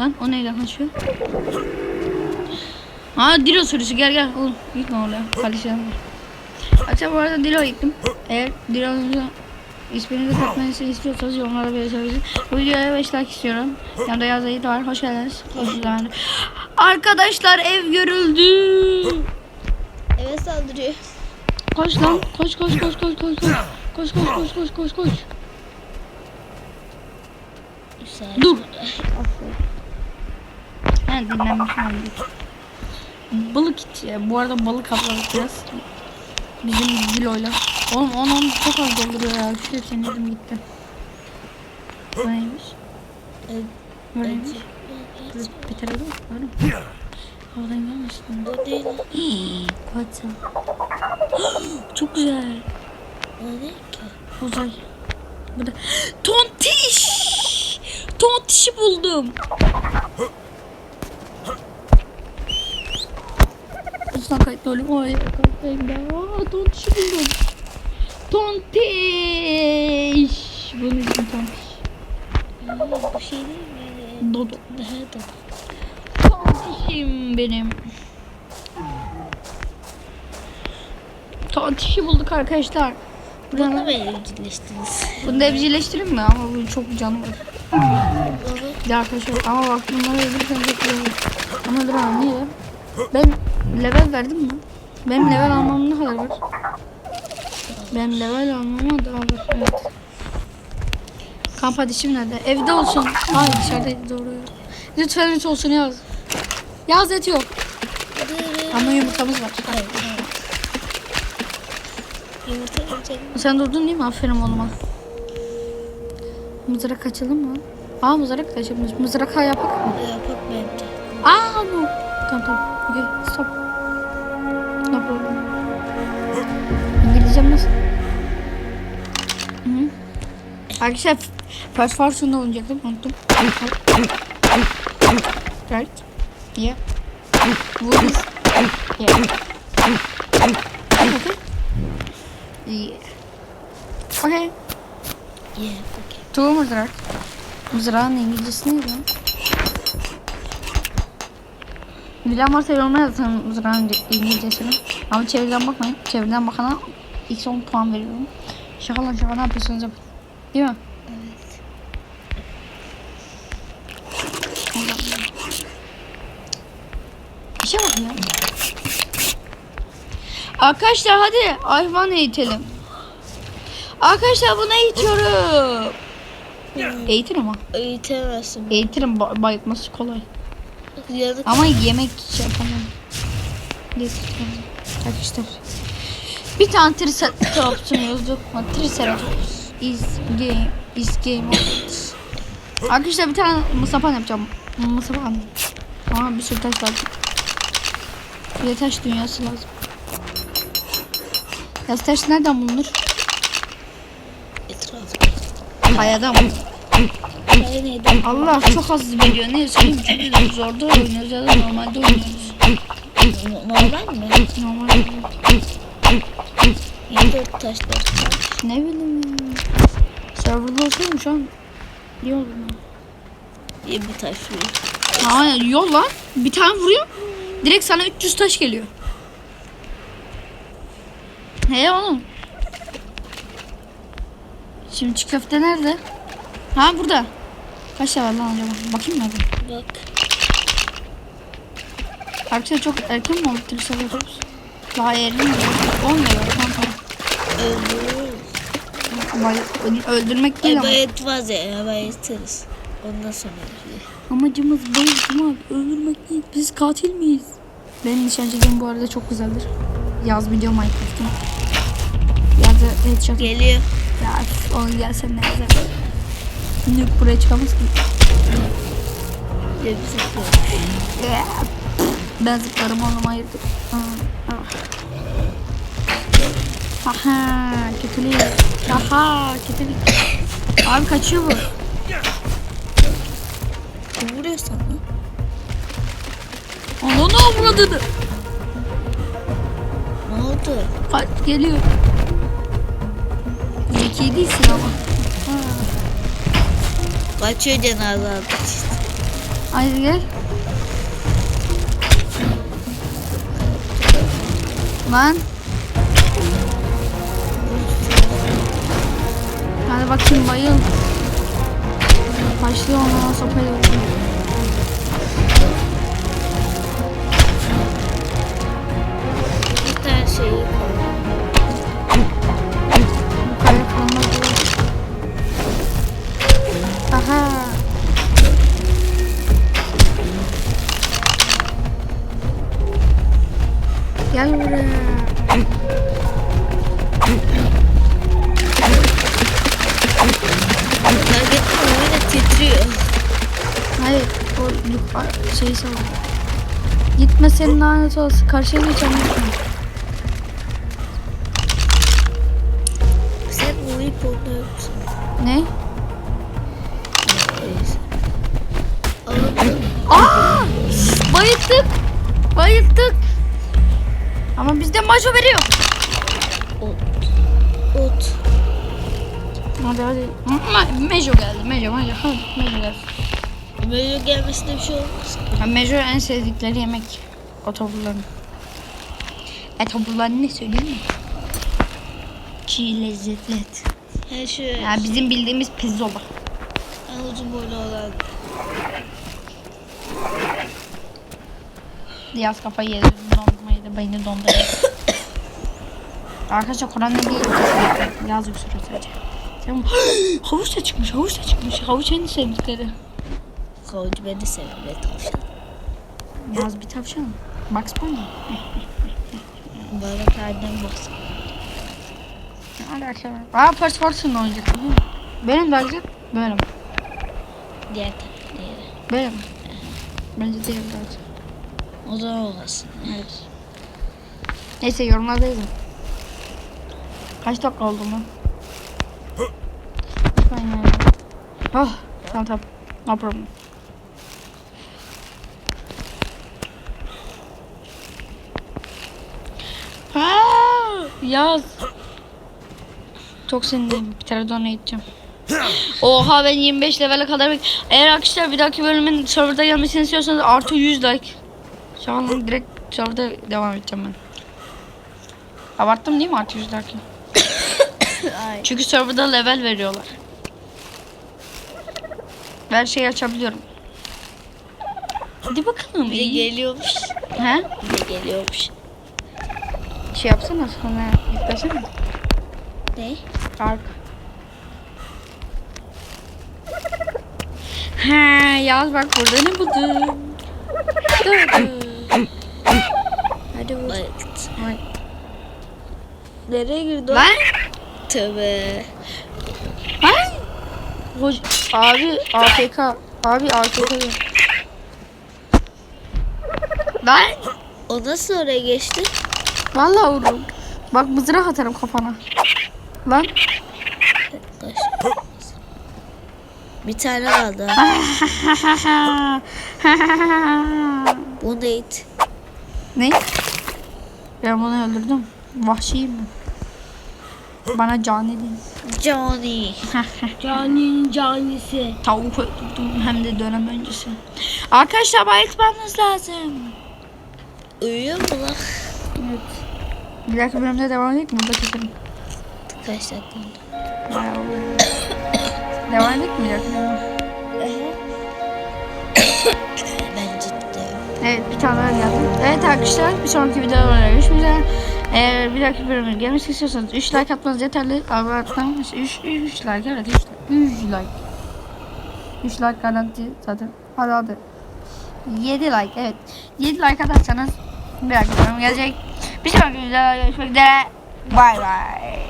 Lan o neyle konuşuyor? Ha Dilo sürüsü gel gel oğlum gitme oraya kardeşlerim. Akşam bu arada Dilo'ya gittim. Eğer Dilo'nun ismini de katmanızı istiyorsanız yorumlara belirtebilirsiniz. Bu videoya 5 like istiyorum. Yanında Yaz Yiğit var. Hoş geldiniz. Hoş geldiniz. Arkadaşlar ev görüldü. Eve saldırıyor. Koş lan. Koş koş koş koş koş koş. Koş koş koş koş koş koş. Güzel. Dur. Ben dinlenmişim olduk. Balık it ya. Bu arada balık avladık biraz. Bizim Dilo'yla. Oğlum onu onu çok az dolduruyor ya. Şu hepsini yedim gitti. Bu neymiş? Evet. Bu neymiş? Bitirelim mi? Öyle mi? Havadan gelmesin. O değil. What's Çok güzel. Ne ki? Uzay. Bu da tontiş. Tontişi buldum. Lütfen kayıtlı olayım. Ay kayıttayım ben. Aa tontişi buldum. Tontiş. Bunun için tontiş. Aa, bu şey değil mi? Dodo. Daha da. Tontişim benim. Tontişi bulduk arkadaşlar. Bunu mu evcilleştiniz? bunu da evcilleştireyim mi? Ama bu çok canı var. Bir arkadaşlar ama bak bunları öldürürsen çok iyi olur. Ama dur abi niye? Ben level verdim mi? Benim level almam ne kadar var? Ben level almama daha var. Evet. Kamp ateşim nerede? Evde olsun. Hayır dışarıdaydı doğru. Lütfen et olsun yaz. Yaz et yok. Ama yumurtamız var. Sen durdun değil mi? Aferin oğluma. Mızrak açalım mı? Aa mızrak da açılmış. Mızrak ha yapak mı? Yapak bence. Aa no. Tamam tamam. Okay, stop. No problem. İngilizcem nasıl? Hı. Arkadaşlar First Fortune'da oynayacaktım. Unuttum. Right? Yeah. İs... Yeah. Okay. Yeah. Okay. Yeah, Tuğ mızrak. Mızrağın İngilizcesi neydi lan? Bilen varsa yorumlara yazın mızrağın İngilizcesini. Ama çeviriden bakmayın. Çeviriden bakana x 10 puan veriyorum. Şaka lan şaka ne yapıyorsunuz. Değil mi? Evet. İşe bak ya. Arkadaşlar hadi hayvan eğitelim. Arkadaşlar bunu eğitiyorum. Eğitir ama. Eğitemezsin. Eğitirim ba- bayıltması kolay. Yazık. Ama yemek şey yapamam. Arkadaşlar. Bir tane Triceratops'un yazdık? Triceratops is game is game over. Arkadaşlar bir tane mısapan yapacağım. Mısapan. Ama bir sürü taş lazım. Bir de taş dünyası lazım. Ya taş nereden bulunur? Kayada mı? Hayır neydi? Allah çok az veriyor. Ne söyleyeyim çünkü zorda oynuyoruz ya da normalde oynuyoruz. Normal mi? Normal. 24 taşlar var. Ne bileyim ya. Serverda olsaydım şu an iyi olurdu. İyi bir taş vuruyor. Ha yol lan. Bir tane vuruyor. Direkt sana 300 taş geliyor. He oğlum. Şimdi çiğ köfte nerede? Ha burada. Kaç tane var lan acaba? Bakayım mı? bir? Bak. Arkadaşlar çok erken mi oldu Triceratops? Daha erken mi? 10 lira. Tamam tamam. Öldürürüz. Öldürmek değil ama. bayatmaz ya. Bayatırız. Ondan sonra. Amacımız bayıltmak, öldürmek değil. Biz katil miyiz? Benim nişancılığım bu arada çok güzeldir. Yaz video Minecraft'ın. Yazı headshot. Geliyor. Ya onu gelsen ne güzel. Nuke buraya çıkamaz ki. Ben zıplarım. Aa, ah. Aha kötülük. Aha kötülük. Abi kaçıyor bu. Kim vuruyor sana? Onu ne avradını? Ne oldu? Kaç geliyor. Zeki değilsin ama. Kaçıyor cenaze işte. Haydi gel. Lan. Hadi bakayım bayıl. Başlıyor ona sopayla Gel buraya. Mi? Böyle titriyor. Hayır, o yukarı şeyi sal. Gitme senin lanet olsun. Karşıya geçeceğim. Sen uyuyup oynuyor musun? Ne? Aa! Bayılttık. Bayılttık. Bizde maço veriyor. ot. Hadi hadi. Ma- Mejo geldi. Mejo, Mejo. Hadi Mejo geldi. Böyle gelmesine bir şey olmaz. Ya Mejo en sevdikleri yemek. O taburların. E taburların ne söyleyeyim mi? Çiğ lezzetli et. Her şey Ya bizim bildiğimiz pizzola. en uzun boylu olan. Diyaz kafayı yedi. Dondurma yedi. Beyni dondu. Arkadaşlar Kur'an ne değil. Yaz öksürüyor sadece. Sen havuç da çıkmış. Havuç da çıkmış. Havuç en sevdikleri. Kavucu ben de severim ve tavşan. Yaz bir tavşan. Bugs Bunny. Bana karnından baksın. Ne alaka var? Aa First Person oynayacak. Benim de alacak. Böyle mi? Diğer. Böyle mi? Bence değil alacak. O zaman olmasın. Evet. Neyse yorumlarda yazın. Kaç dakika oldu mu? Lütfen. Oh, tamam tamam. No problem. Ha, yaz. Çok sevindim. Bir tane donate edeceğim. Oha ben 25 level'e kadar bek- Eğer arkadaşlar bir dahaki bölümün serverda gelmesini istiyorsanız artı 100 like. Şu an direkt serverda devam edeceğim ben. Abarttım değil mi artı 100 like? Ay. Çünkü serverda level veriyorlar. Her şeyi açabiliyorum. Hadi bakalım. Bir de iyi. geliyormuş. He? Bir de geliyormuş. Şey yapsana sonra yüklesene. Ne? Ark. He yaz bak burada ne buldum. Dur. Hadi vur. Bayılt. Nereye girdi o? Lan. Tövbe. Lan. Hoş. Abi AFK. Abi AFK. Lan. O nasıl oraya geçti? Vallahi vururum. Bak mızrak atarım kafana. Lan. Bir tane kaldı. Bu neydi? ne? Ben bunu öldürdüm. Vahşiyim mi? Bana cani değil. Johnny. Caninin canisi. Tavuk öldürdüm hem de dönem öncesi. Arkadaşlar bayıltmamız lazım. Uyuyor mu lan? Evet. Bir dakika bölümde devam edelim mi? Burada keselim. Kaç dakika devam edelim mi? Bir dakika? Ben. Evet bir tane daha geldi. Evet arkadaşlar bir sonraki videoda görüşmek üzere. Eğer bir dahaki bölümü gelmek istiyorsanız 3 like atmanız yeterli. Abartmam. 3 3 like evet 3 3 like. 3 like garanti zaten. Hadi hadi. 7 like evet. 7 like atarsanız bir dahaki bölüm gelecek. Bir sonraki videoda görüşmek üzere. Bay bay.